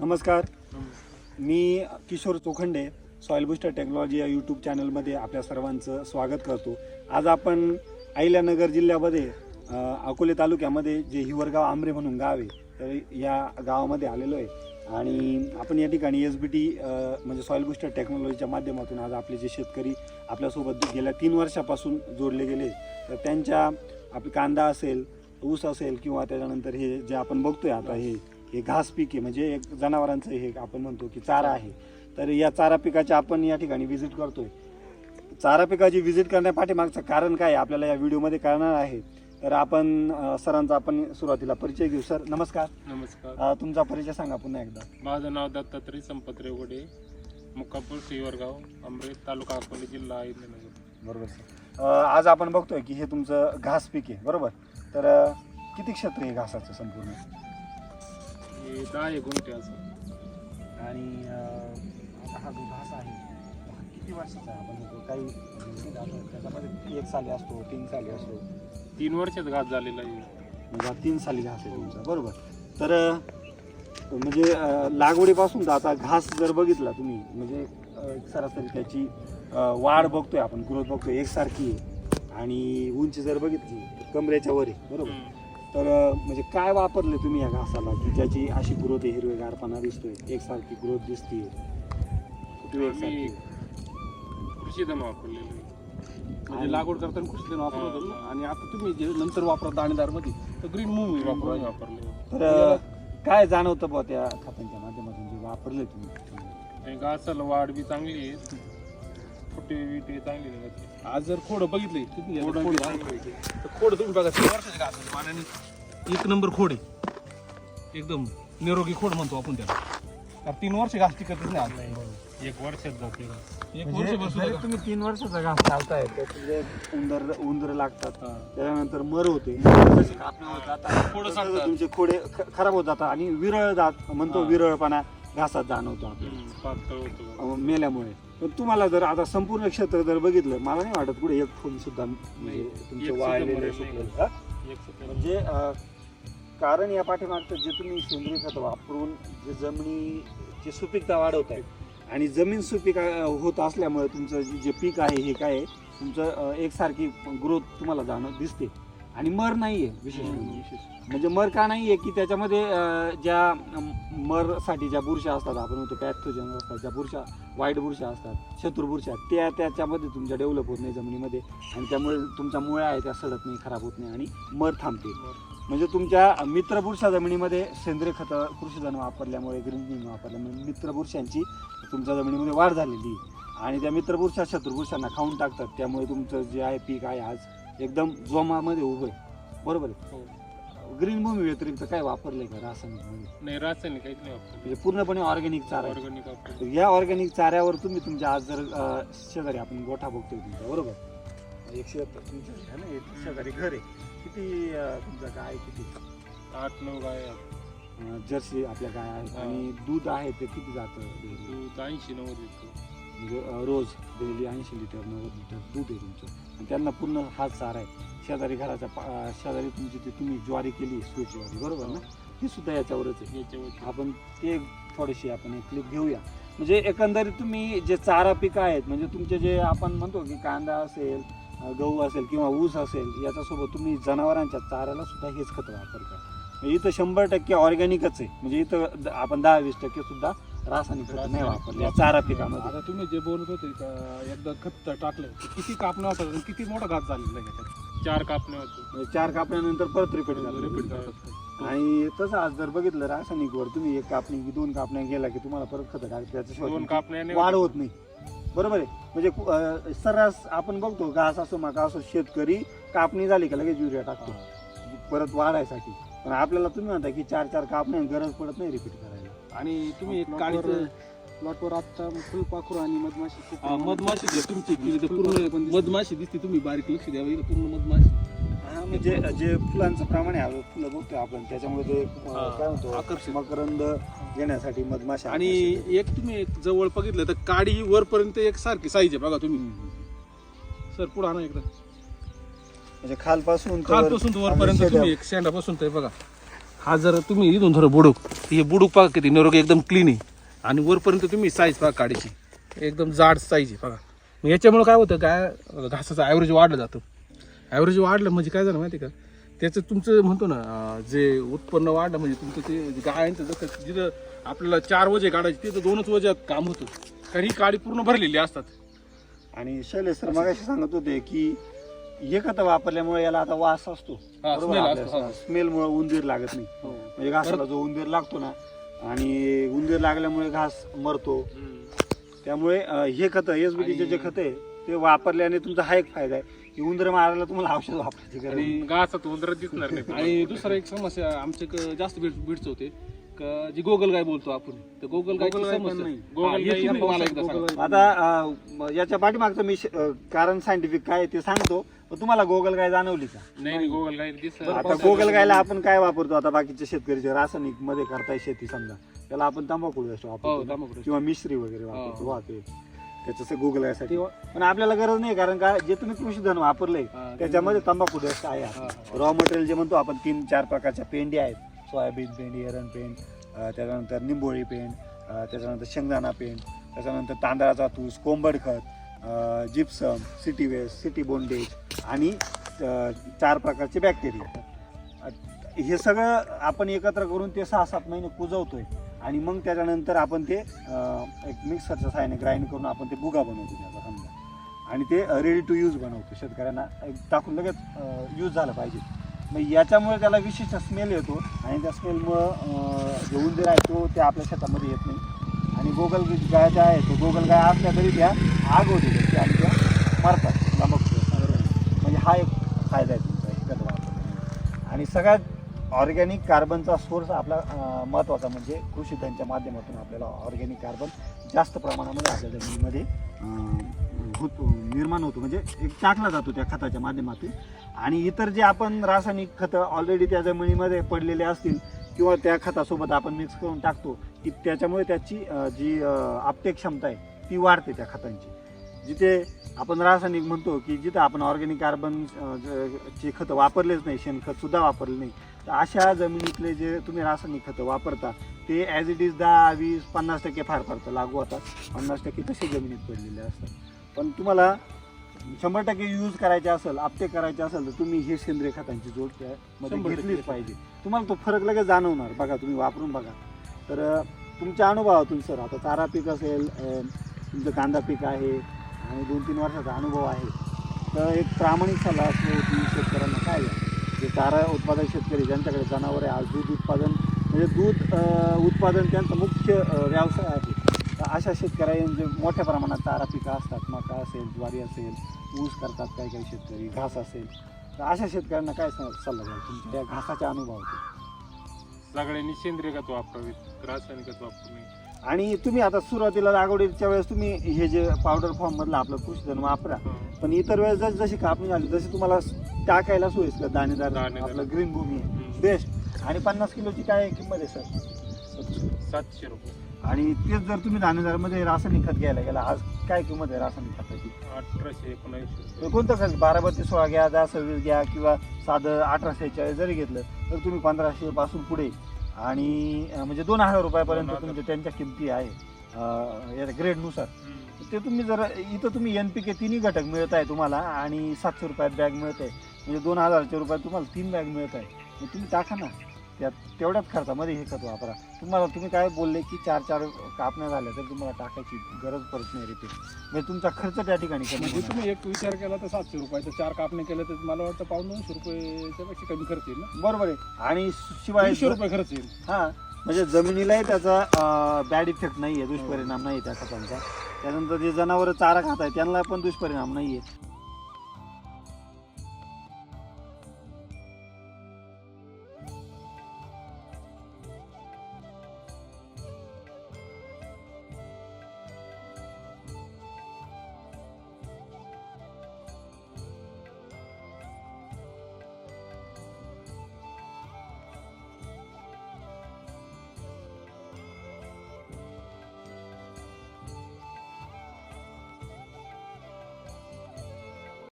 नमस्कार. मी Kishor Chokhande soil booster technology या YouTube चॅनलमध्ये आपल्या सर्वांचं स्वागत करतो. आज आपण अहिल्यानगर जिल्ह्यामध्ये अकोले तालुक्यामध्ये जे हिवरगाव आंबरे म्हणून गाव आहे तर या गावामध्ये आलेलो आहे. आणि आपण या ठिकाणी एस बी टी म्हणजे सॉईल बुस्टर टेक्नॉलॉजीच्या माध्यमातून आज आपले जे शेतकरी आपल्यासोबत गेल्या तीन वर्षापासून जोडले गेले तर त्यांच्या आपली कांदा असेल ऊस असेल किंवा त्याच्यानंतर हे जे आपण बघतोय आता हे हे घास पीक आहे म्हणजे एक जनावरांचं हे आपण म्हणतो की चारा आहे. तर या चारा पिकाची आपण या ठिकाणी व्हिजिट करतोय. चारा पिकाची व्हिजिट करण्यापाठीमागचं कारण काय आपल्याला या व्हिडिओमध्ये कळणार आहे. तर आपण सरांचा आपण सुरुवातीला परिचय घेऊ. सर नमस्कार. नमस्कार. तुमचा परिचय सांगा पुन्हा एकदा. माझं नाव दत्तात्रय संपत रेवगडे मुक्कापूर श्रीवरगाव अमरेल तालुका अकोले जिल्हा बरोबर सर. आज आपण बघतोय की हे तुमचं घास पीक आहे बरोबर? तर किती क्षेत्र आहे घासाचं संपूर्ण? हे दहा एक गुंठे असं आणि अं, आता हा जो घास आहे हा किती वर्षाचा आहे? आपण म्हणतो काही म्हणजे आता त्याच्यामध्ये एक साली असतो तीन साली असतो. तीन वर्षात घात झालेला आहे. म्हणजे हा तीन साली घास आहे तुमचा. बरोबर. तर अं, म्हणजे अं, लागवडीपासून तर आता घास जर बघितला तुम्ही म्हणजे अं, सरासरी त्याची अं, वाढ बघतोय आपण ग्रोथ बघतोय एकसारखी आहे. आणि उंची जर बघितली तर कमरेच्या वर आहे बरोबर. हम्म. तर म्हणजे काय वापरले तुम्ही या घासाला? की ज्याची अशी ग्रोथ आहे हिरवेगारपणा दिसतोय एकसारखी ग्रोथ दिसते आम्ही कृषीधन वापरलेलं. म्हणजे लागवड करताना कृषी तेल वापरत होतो. आणि आता तुम्ही जे नंतर वापरा दाणेदारमध्ये तर ग्रीन मूव्ही वापरून वापरा वापरले. तर काय जाणवतं बुवा त्या खतांच्या माध्यमातून जे वापरले तुम्ही? घासाला वाढ बी चांगली आहे. फुटे बिटे चांगली निघत आज जर खोड बघितले तुम्ही खोडं खोड तुम्ही बघा. तीन वर्षाचे घास आहे. पाण्याने. एक नंबर खोड आहे. एकदम निरोगी खोड म्हणतो आपण त्याला. कारण तीन वर्ष घास टिकतच नाही आज. एक वर्षात जाते. एक म्हणजे वर्ष बसून तुम्ही तीन वर्षाचा घास चालताय त्याचे उंदर उंदर लागतात. हा. त्याच्यानंतर मर होते. खोडं. तुमचे खोडे ख- खराब होत जातात आणि विरळ जात म्हणतो हा. विरळपणा घासात जाणवतो आपल्याला. मेल्यामुळे. पण तुम्हाला जर आता संपूर्ण क्षेत्र जर बघितलं मला नाही वाटत पुढे एक फुल सुद्धा म्हणजे तुमचे वाळलेले सुकलेले. हा? म्हणजे अं, कारण या पाठीमागचं जे तुम्ही सेंद्रिय खत वापरून जे जमिनीची सुपीकता वाढवत आहे आणि जमीन सुपीक अं, होत असल्यामुळे तुमचं जे- जे पीक आहे हे काय आहे तुमचं अं, एकसारखी ग्रोथ तुम्हाला जाणं दिसते आणि मर नाही आहे विशेष म्हणजे विशेष. म्हणजे मर का नाही आहे की त्याच्यामध्ये ज्या मरसाठी ज्या बुरशा असतात आपण म्हणतो पॅथोजन असतात ज्या बुरशा वाईट बुरशा असतात शत्रू बुरशा त्या त्याच्यामध्ये तुमच्या डेव्हलप होत नाही जमिनीमध्ये आणि त्यामुळे तुमच्या मुळ्या आहे त्या सडत नाही खराब होत नाही आणि मर थांबते म्हणजे तुमच्या मित्रपुरुषा जमिनीमध्ये सेंद्रिय खतं कृषीधन वापरल्यामुळे ग्रीन वापरल्यामुळे मित्रपुरुषांची तुमच्या जमिनीमध्ये वाढ झालेली. आणि त्या मित्रपुरुषा शत्रुपुरुषांना खाऊन टाकतात त्यामुळे तुमचं जे आहे पीक आहे आज एकदम जोमामध्ये उभं आहे बरोबर आहे हो. ग्रीन भूमी व्यतिरिक्त काय वापरलंय का रासायनिकमध्ये नाही रासायनिक काहीच नाही वापरलं म्हणजे पूर्णपणे ऑर्गॅनिक चारा आहे. ऑर्गॅनिक वापरलं तर या ऑर्गॅनिक चाऱ्यावर तुम्ही तुमच्या आज जर अं, शेजारी आपण गोठा बघतोय तुमचा बरोबर एकशे तुमच्या ना एक शेजारी घर आहे किती अं, तुमचं काय किती आठ नऊ गाय आहेत. अं, जर्सी आपल्या गाय आहेत हा. आणि दूध आहे ते किती जातं daily? दूध ऐंशी नव्वद येतो म्हणजे अं, रोज डेली ऐंशी लिटर नव्वद लिटर दूध आहे तुमचं आणि त्यांना पूर्ण हात चारा आहे. शेजारी घराच्या पा- शेजारी तुमची ती तुम्ही ज्वारी केली स्वीट ज्वारी बरोबर ना? ती सुद्धा याच्यावरच आहे. याच्यावरती आपण ते थोडीशी आपण एक क्लिप घेऊया. म्हणजे एकंदरीत तुम्ही जे चारा पिकं आहेत म्हणजे तुमचे जे आपण म्हणतो की कांदा असेल गहू असेल किंवा ऊस असेल याच्यासोबत तुम्ही जनावरांच्या चाऱ्याला सुद्धा हेच खत वापरता. म्हणजे इथं शंभर टक्के ऑर्गॅनिकच आहे. म्हणजे इथं द- आपण दहा वीस टक्के सुद्धा रासायनिक खत नाही वापरले या चारा पिकामध्ये. आता तुम्ही जे बोलत होते का एकदा खत टाकलं किती कापणं असतात आणि किती मोठा घास झालेला आहे त्याच्यात. चार कापणे होतो. म्हणजे चार कापल्यानंतर परत रिपीट झालं. करतात. आणि तसं आज जर बघितलं रासायनिकवर तुम्ही एक कापणी की दोन कापण्या गेला की तुम्हाला परत खत टाक त्याच्याशिवाय दोन कापण्याने वाढ होत. नाही. बरोबर आहे? म्हणजे अं, सर्रास आपण बघतो घास असो मका असो शेतकरी कापणी झाली का लगेच युरिया टाकतो. परत वाढायसाठी. पण आपल्याला तुम्ही म्हणता की चार चार कापण्या गरज पडत नाही रिपीट करायला. आणि तुम्ही एक काळीचं प्लॉटवर आता फुलपाखरू आणि मधमाशी खूप हा, प्रमाणात- मधमाशी जे तुमची केली ते फुलपाखरू पण पूर्ण दिसते. मधमाशी दिसते तुम्ही बारीक लक्ष द्यावं इथं पूर्ण मधमाशी हा, म्हणजे जे फुलांचं प्रमाण आहे फुलं बघतोय आपण त्याच्यामुळे ते अं, हा, काय म्हणतो आकर्षक. मकरंद घेण्यासाठी मधमाशा आणि. एक तुम्ही एक जवळ बघितलं तर काडी ही वरपर्यंत एक सारखी साईज आहे बघा तुम्ही. सर पुढे आणा एकदा म्हणजे खालपासून तर- खालपासून वरपर्यंत तुम्ही एक शेंडापासून तर बघा हा जर तुम्ही इथून थोडं बुडूक हे बुडूक पहा किती निरोगी एकदम क्लीन आहे. आणि वरपर्यंत तुम्ही साईज पहा काडीची. एकदम जाड साईज आहे बघा मग याच्यामुळं काय होतं काय घासाचं ॲव्हरेज वाढलं जातं. ॲव्हरेज वाढलं म्हणजे काय झालं माहिती आहे का? त्याचं तुमचं म्हणतो ना जे उत्पन्न वाढलं म्हणजे तुमचं ते गायांचं जसं जिथं आपल्याला चार वजे काढायचे तिथं दोनच वजात काम होतं. कारण ही काडी पूर्ण भरलेली असतात. आणि शैलेश सर मगाशी सांगत होते की हे खतं वापरल्यामुळे याला आता वास असतो. हा, smell असतो, हा. स्मेलमुळे उंदीर लागत नाही. म्हणजे घासाला जो उंदीर लागतो ना आणि उंदीर लागल्यामुळे घास मरतो. त्यामुळे अं, हे खतं एस बीटीचे जे खत आहे ते वापरल्याने तुमचा हा एक फायदा आहे. की उंदीर मारायला तुम्हाला औषध वापरायची गरज नाही. आणि घासात उंदर दिसणार नाही. आणि दुसरं एक समस्या आमच्या क- जास्त भेट भेटच होते. का जी गोगल गाय बोलतो आपण तर गोगल गोगलगाय पण समस्या. नाही. गाय नाही. सांगा. आता अं, याच्या पाठीमागचं मी श- अं, कारण सायंटिफिक काय आहे ते सांगतो. तुम्हाला गोगल गाय जाणवली का? नाही गोगल काही दिसत आता गोगल गायला आपण काय वापरतो? आता बाकीचे शेतकरी जे रासायनिकमध्ये करताय शेती समजा त्याला आपण तंबाखू वेस्ट हो वापरतो. तांबाखू. किंवा मिश्री वगैरे वापरतो हो. वा ते. त्याचं गोगल गायसाठी. पण आपल्याला गरज नाही कारण का जे तुम्ही कृषी धन वापरले हा, त्याच्यामध्ये तंबाखू वेस्ट आहे. हा, रॉ मटेरियल जे म्हणतो आपण तीन चार प्रकारच्या पेंडी आहेत. सोयाबीन पेंडी एरन पेंड त्याच्यानंतर निंबोळी पेंड त्याच्यानंतर शेंगदाणा पेंड त्याच्यानंतर तांदळाचा तूस कोंबड खत जिप्सम सिटी वेस्ट सिटी बोंडेज आणि चार प्रकारचे बॅक्टेरिया हे सगळं आपण एकत्र करून ते सहा सात महिने कुजवतोय आणि मग त्याच्यानंतर आपण ते एक मिक्सरच्या साहाय्याने ग्राइंड करून आपण ते बुगा बनवतो त्याचा समजा. आणि ते रेडी टू यूज बनवतो. शेतकऱ्यांना एक टाकून लगेच यूज झालं पाहिजे. मग याच्यामुळे त्याला विशिष्ट स्मेल येतो आणि त्या स्मेलमुळं जे उंदीर आहे तो ते आपल्या शेतामध्ये येत नाही. आणि गोगल गाय ज्या आहे तो गोगल गाय असल्या तरी त्या आग होते त्याची आणि त्या मरतात. लमकतो म्हणजे हा एक फायदा आहे तुमचा हे खत आणि सगळ्यात ऑर्गॅनिक कार्बनचा सोर्स आपला महत्त्वाचा म्हणजे कृषी त्यांच्या माध्यमातून आपल्याला ऑर्गॅनिक कार्बन जास्त प्रमाणामध्ये आपल्या जमिनीमध्ये होतो निर्माण होतो. म्हणजे एक टाकला जातो त्या खताच्या माध्यमातून. आणि इतर जे आपण रासायनिक खतं ऑलरेडी त्या जमिनीमध्ये पडलेले असतील किंवा त्या खतासोबत आपण मिक्स करून टाकतो की त्याच्यामुळे त्याची जी आपटेक क्षमता आहे ती वाढते त्या खतांची. जिथे आपण रासायनिक म्हणतो की जिथं आपण ऑर्गॅनिक कार्बन चे खतं वापरलेच नाही शेणखतसुद्धा वापरले नाही तर अशा जमिनीतले जे तुम्ही रासायनिक खतं वापरता ते ॲज इट इज दहा वीस पन्नास टक्के फार फार तर लागू होतात. पन्नास टक्के तसे जमिनीत पडलेले असतात. पण तुम्हाला शंभर टक्के यूज करायचे असेल आपटे करायचे असेल तर तुम्ही हे सेंद्रिय खतांची जोड टक्के. घेतलीच पाहिजे. तुम्हाला तो फरक लगेच जाणवणार. बघा तुम्ही वापरून बघा. तर तुमच्या अनुभवातून सर आता चारा पीक असेल तुमचं कांदा पीक आहे आणि दोन तीन वर्षाचा अनुभव आहे. तर एक प्रामाणिक सल्ला असतो की शेतकऱ्यांना काय जे चारा उत्पादक शेतकरी ज्यांच्याकडे जनावर आहे आज दूध उत्पादन म्हणजे दूध उत्पादन त्यांचा मुख्य व्यवसाय आहे. अशा शेतकऱ्यांचे मोठ्या प्रमाणात चारा पिकं असतात मका असेल ज्वारी असेल ऊस करतात काही काही शेतकरी घास असेल तर अशा शेतकऱ्यांना काय सल्ला द्याल तुमच्या त्या घासाच्या अनुभवातून? सगळ्यांनी सेंद्रिय खत वापरावीत रासायनिक खत वापरू नये. आणि तुम्ही आता सुरुवातीला लागवडीच्या वेळेस तुम्ही हे जे पावडर फॉर्म मधलं आपलं कृषीधन वापरा पण इतर वेळेस जशी जशी कापणी झाली तशी तुम्हाला टाकायला सोयीस्कर दाणेदार दाणेदार. आपलं ग्रीन भूमी. बेस्ट आणि पन्नास किलोची काय किंमत आहे सर? सातशे रुपये. आणि तेच जर तुम्ही दाणेदारमध्ये रासायनिक खत घ्यायला गेला आज काय किंमत आहे रासायनिक खताची अठराशे रुपये. कोणतं खत? बारा बत्तीस सोळा घ्या दहा सव्वीस घ्या किंवा साधं अठराशे चाळीस जरी घेतलं तर तुम्ही पंधराशे पासून पुढे. आणि म्हणजे दोन हजार रुपयापर्यंत. तुमच्या त्यांच्या किमती आहे या ग्रेडनुसार. ते तुम्ही जर इथं तुम्ही एन पी के तिन्ही घटक मिळत आहे तुम्हाला आणि सातशे रुपयात बॅग मिळत आहे. म्हणजे दोन हजारच्या रुपयात तुम्हाला तीन बॅग मिळत आहे. मग तुम्ही टाका ना. त्यात तेवढ्याच खर्चामध्ये हे खत वापरा. तुम्हाला तुम्ही काय बोलले की चार चार कापण्या झाल्या तर तुम्हाला टाकायची गरज पडत नाही रिपीट म्हणजे तुमचा खर्च त्या ठिकाणी कमी म्हणजे होणार. तुम्ही एक विचार केला तर सातशे रुपयाचं चार कापणे केलं तर मला वाटतं पाऊन दोनशे रुपयाच्या पेक्षा कमी खर्च येईल ना? बरोबर आहे. आणि शिवाय तीनशे रुपये खर्च येईल. हा म्हणजे जमिनीलाही त्याचा बॅड इफेक्ट नाही आहे दुष्परिणाम नाही आहे त्या खतांचा त्यानंतर जे जनावर चारा खात आहे त्यांना पण दुष्परिणाम नाही आहे